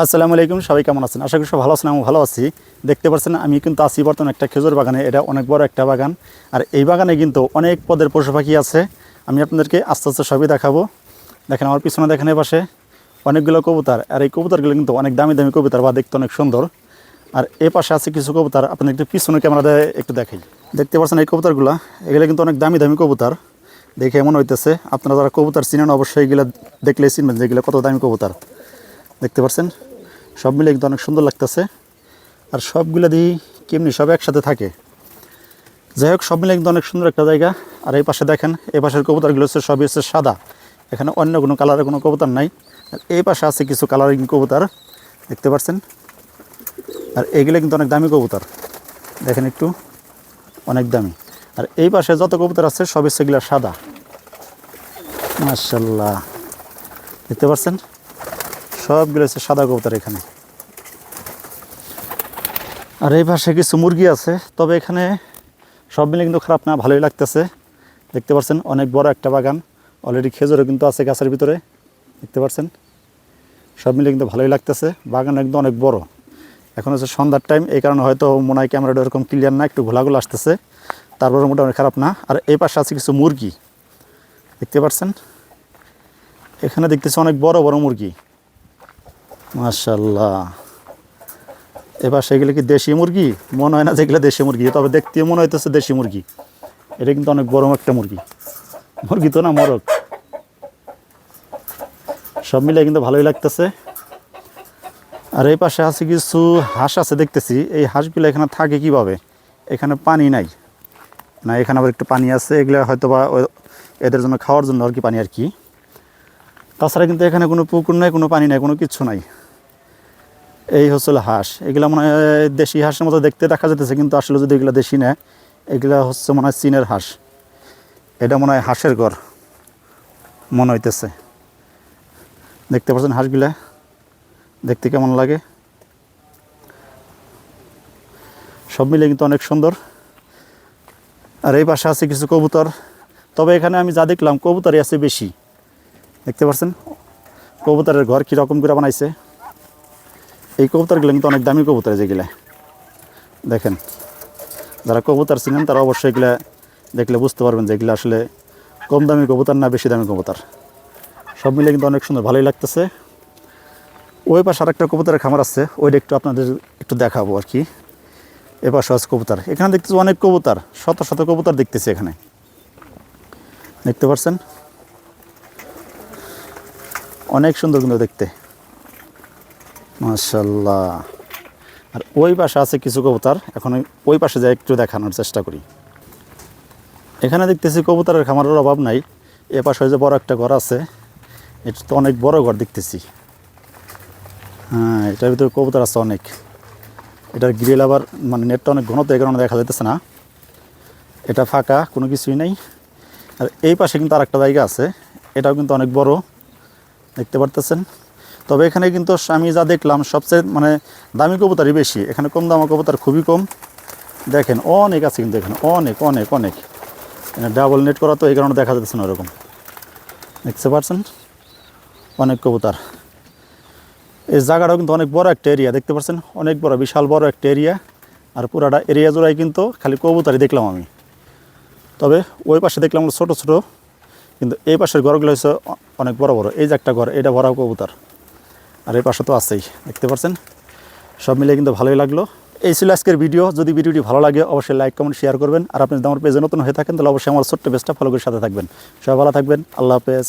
আসসালামু আলাইকুম, সবাই কেমন আছেন? আশা করি সব ভালো আছেন আমি ভালো আছি। দেখতে পাচ্ছেন, আমি কিন্তু আছি বর্তমানে একটা খেজুর বাগানে, এটা অনেক বড় একটা বাগান। আর এই বাগানে কিন্তু অনেক পদের পশু পাখি আছে। আমি আপনাদেরকে আস্তে আস্তে সবই দেখাবো। দেখেন, আমার পিছনে দেখেন পাশে অনেকগুলো কবুতর। আর এই কবুতরগুলো কিন্তু অনেক দামি দামি কবুতর বা দেখতে অনেক সুন্দর। আর এ পাশে আছে কিছু কবুতর, আপনাদের একটু পিছনে ক্যামেরা দেয় একটু দেখাই। দেখতে পাচ্ছেন এই কবুতরগুলো, এগুলো কিন্তু অনেক দামি দামি কবুতর। দেখে এমন হইতেছে, আপনারা যারা কবুতর চিনেন, অবশ্যই এগুলো দেখলে চিনবেন যে এগুলো কত দামি কবুতর। দেখতে পাচ্ছেন সব মিলে কিন্তু অনেক সুন্দর লাগতেছে। আর সবগুলো দিই কেমনি সব একসাথে থাকে। যাই হোক, সব মিলে কিন্তু অনেক সুন্দর একটা জায়গা। আর এই পাশে দেখেন, এই পাশের কবুতরগুলো হচ্ছে সবই হচ্ছে সাদা। এখানে অন্য কোনো কালারের কোনো কবুতর নাই। আর এই পাশে আছে কিছু কালারিং কবুতর। দেখতে পাচ্ছেন আর এগুলো কিন্তু অনেক দামি কবুতর। দেখেন একটু, অনেক দামি। আর এই পাশে যত কবুতর আছে সবই সেগুলো সাদা। মার্শাল্লাহ দেখতে পাচ্ছেন সবগুলো হচ্ছে সাদা কবুতর এখানে। আর এই পাশে কিছু মুরগি আছে, তবে এখানে সব মিলে কিন্তু খারাপ না, ভালোই লাগতেছে। দেখতে পাচ্ছেন অনেক বড় একটা বাগান। অলরেডি খেজুরও কিন্তু আছে গাছের ভিতরে, দেখতে পাচ্ছেন সব মিলে কিন্তু ভালোই লাগতেছে, বাগান একদম অনেক বড়। এখন হচ্ছে সন্ধ্যার টাইম এই কারণে হয়তো মনে হয় ক্যামেরাটা এরকম ক্লিয়ার না, একটু ঘোলাগুলো আসতেছে। তারপরে মোটামুটি খারাপ না। আর এই পাশে আছে কিছু মুরগি, দেখতে পাচ্ছেন এখানে দেখতেছি অনেক বড় বড় মুরগি। মাশাল্লাহ এবার সেগুলো কি দেশি মুরগি? মনে হয় না যেগুলো দেশি মুরগি, তবে দেখতে মনে হইতেছে দেশি মুরগি। এটা কিন্তু অনেক বড় একটা মুরগি। মুরগি তো না মরক সব মিলে কিন্তু ভালোই লাগতেছে। আর এই পাশে আছে কিছু হাঁস আছে দেখতেছি। এই হাঁসগুলো এখানে থাকে কীভাবে? এখানে পানি নাই। না, এখানে আবার একটু পানি আছে। এগুলো হয়তো বা এদের জন্য খাওয়ার জন্য আর কি পানি আর কি। তাছাড়া কিন্তু এখানে কোনো পুকুর নাই, কোনো পানি নাই, কোনো কিচ্ছু নাই। এই হচ্ছিল হাঁস। এগুলো মনে হয় দেশি হাঁসের মতো দেখতে দেখা যেতেছে কিন্তু আসলে যদি এগুলো দেশি নেয়, এগুলো হচ্ছে মনে হয় চীনের হাঁস। এটা মনে হয় হাঁসের ঘর, মনে হইতেছে। দেখতে পাচ্ছেন হাঁসগুলা? দেখতে কেমন লাগে? সব মিলে কিন্তু অনেক সুন্দর। আর এই পাশে আছে কিছু কবুতর। তবে এখানে আমি যা দেখলাম, কবুতরই আছে বেশি। দেখতে পাচ্ছেন? কবুতরের ঘর কীরকম করে বানাইছে। এই কবুতরগুলো কিন্তু অনেক দামি কবুতর যেগুলা দেখেন, যারা কবুতর চিনেন তারা অবশ্যই এগুলা দেখলে বুঝতে পারবেন যে এগুলো আসলে কম দামি কবুতর না বেশি দামি কবুতর। সব মিলে কিন্তু অনেক সুন্দর, ভালোই লাগতেছে। ওই পাশে আরেকটা কবুতরের খামার আছে, ওইটা একটু আপনাদের একটু দেখাবো আর কি। এ পাশে আছে কবুতর। এখানে দেখতেছি অনেক কবুতর, শত শত কবুতর দেখতেছি এখানে। দেখতে পাচ্ছেন অনেক সুন্দর কিন্তু দেখতে। মাশাল্লাহ আর ওই পাশে আছে কিছু কবুতর, এখন ওই- পাশে যাই একটু দেখানোর চেষ্টা করি। এখানে দেখতেছি কবুতরের খামারের অভাব নাই। এ পাশে যে বড় একটা ঘর আছে, এটা তো অনেক বড় ঘর দেখতেছি। হ্যাঁ এটার ভিতরে কবুতর আছে অনেক। এটার গ্রিল আবার মানে নেটটা অনেক ঘন তো এই কারণে দেখা যেতেছে না। এটা ফাঁকা, কোনো কিছুই নেই। আর এই পাশে কিন্তু আরেকটা জায়গা আছে, এটাও কিন্তু অনেক বড়। দেখতে পারতেছেন? তবে এখানে কিন্তু আমি যা দেখলাম, সবচেয়ে মানে দামি কবুতারই বেশি। এখানে কম দামা কবুতার খুবই কম। দেখেন, অনেক আছে কিন্তু এখানে, অনেক অনেক অনেক। ডাবল নেট করা তো এই কারণে দেখা যাচ্ছে না ওরকম। দেখতে পাচ্ছেন? অনেক কবুতার। এই জায়গাটাও কিন্তু অনেক বড় একটা এরিয়া দেখতে পাচ্ছেন? অনেক বড়, বিশাল বড় একটা এরিয়া আর পুরাটা এরিয়া জোড়াই কিন্তু খালি কবুতারই দেখলাম আমি। তবে ওই পাশে দেখলাম ছোট ছোট। কিন্তু এই পাশের ঘরগুলো হচ্ছে অনেক বড় বড়। এই যে একটা ঘর, এটা ভরা কবুতর। আর এর পাশে তো আছেই, দেখতে পাচ্ছেন সব মিলে কিন্তু ভালোই লাগল। এই ছিল আজকের ভিডিও। যদি ভিডিওটি ভালো লাগে, অবশ্যই লাইক, কমেন্ট শেয়ার করবেন। আর আপনি যদি আমার পেজে নতুন হয়ে থাকেন, তাহলে অবশ্যই আমার ছোট্ট পেজটা ফলো করে সাথে থাকবেন। সবাই ভালো থাকবেন। আল্লাহ হাফেজ।